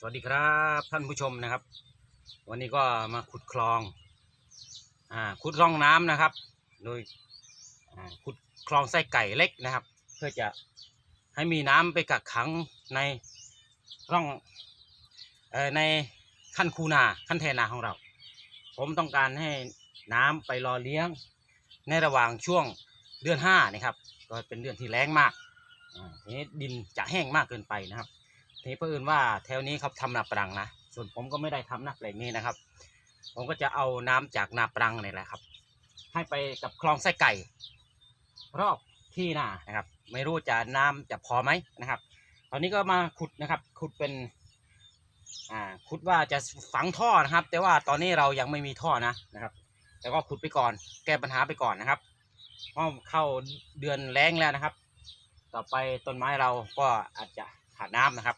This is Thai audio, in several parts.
สวัสดีครับท่านผู้ชมนะครับ วันนี้ก็มาขุดคลองอ่าขุดร่องน้ำนะครับ โดยขุดคลองไส้ไก่เล็กนะครับ เพื่อจะให้มีน้ำไปกักขังในร่องออในขั้นคูนาขั้นเทนาของเรา ผมต้องการให้น้ำไปรอเลี้ยงในระหว่างช่วงเดือนห้านะครับ ก็เป็นเดือนที่แรงมากอ่าทีนี้ดินจะแห้งมากเกินไปนะครับ นี้เพื่อนว่าแถวนี้เขาทำนาปรังนะส่วนผมก็ไม่ได้ทำนาแปลงนี้นะครับ ผมก็จะเอาน้ำจากนาปรังนี่แหละครับ ให้ไปกับคลองไส้ไก่ รอบที่นานะครับ ไม่รู้จะน้ำจะพอไหมนะครับ ตอนนี้ก็มาขุดนะครับ ขุดเป็นอ่าขุดว่าจะฝังท่อนะครับ แต่ว่าตอนนี้เรายังไม่มีท่อนะนะครับแต่ก็ขุดไปก่อน แก้ปัญหาไปก่อนนะครับเพราะเข้าเดือนแล้งแล้วนะครับ ต่อไปต้นไม้เราก็อาจจะขาดน้ำนะครับ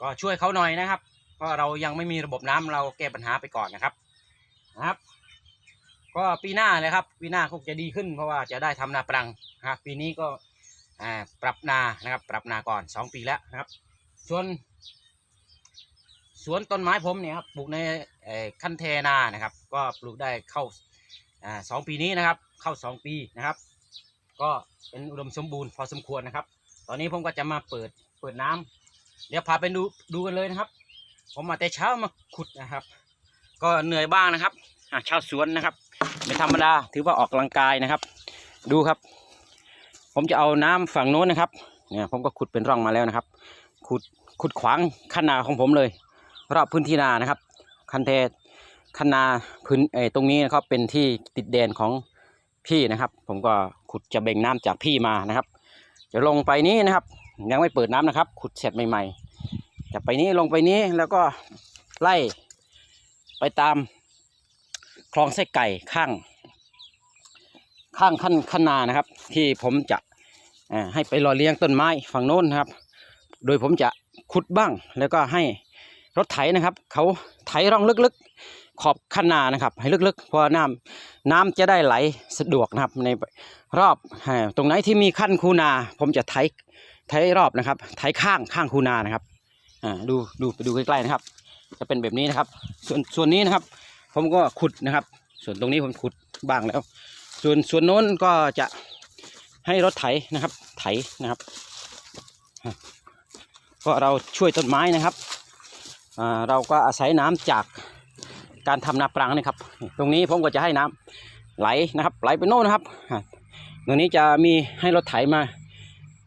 ก็ช่วยเขาหน่อยนะครับ เพราะเรายังไม่มีระบบน้ำเราแก้ปัญหาไปก่อนนะครับนะครับ ก็ปีหน้าเลยครับปีหน้าคงจะดีขึ้น เพราะว่าจะได้ทำนาปรังนะครับปีนี้ก็ปรับนานะครับ ปรับนาก่อนสองปีแล้วนะครับ ส่วนสวนต้นไม้ผมเนี่ยครับปลูกในขั้นเทนานะครับ ก็ปลูกได้เข้าอ่าสองปีนี้นะครับ เข้าสองปีนะครับ ก็เป็นอุดมสมบูรณ์พอสมควรนะครับ ตอนนี้ผมก็จะมาเปิดเปิดน้ำ เดี๋ยวพาไปดูดูกันเลยนะครับ ผมมาแต่เช้ามาขุดนะครับ ก็เหนื่อยบ้างนะครับอ่าชาวสวนนะครับไม่ธรรมดาถือว่าออกกำลังกายนะครับ ดูครับ ผมจะเอาน้ำฝั่งโน้นนะครับเนี่ยผมก็ขุดเป็นร่องมาแล้วนะครับ ขุดขุดขวางคันนาของผมเลยรอบพื้นที่นานะครับ คันเทคันนาพื้นเออตรงนี้นะครับเป็นที่ติดแดนของพี่นะครับ ผมก็ขุดจะเบ่งน้ำจากพี่มานะครับจะลงไปนี้นะครับ ยังไม่เปิดน้ำนะครับ ขุดเสร็จใหม่ๆจะไปนี้ลงไปนี้แล้วก็ไล่ไปตามคลองไส้ไก่ข้าง ข้างขั้นขั้นนานะครับ ที่ผมจะให้ไปรอเลี้ยงต้นไม้ฝั่งโน้นนะครับ โดยผมจะขุดบ้าง แล้วก็ให้รถไถนะครับ เขาไถร่องลึกๆ ขอบคันนานะครับ ให้ลึกๆเพราะว่าน้ำน้ำจะได้ไหลสะดวกนะครับ ในรอบตรงไหนที่มีขั้นคูนา ผมจะไถ ไถรอบนะครับไถข้างข้างคูนานะครับอ่าดูดูไปดูใกล้ๆนะครับ จะเป็นแบบนี้นะครับ ส่วนส่วนนี้นะครับ ผมก็ขุดนะครับ ส่วนตรงนี้ผมขุดบ้างแล้ว ส่วนส่วนโน้นก็จะให้รถไถนะครับ ไถนะครับเพราะเราช่วยต้นไม้นะครับอ่าเราก็อาศัยน้ำจากการทำนาปรังนะครับ ตรงนี้ผมก็จะให้น้ำไหลนะครับ ไหลไปโน่นนะครับตรงนี้จะมีให้รถไถมา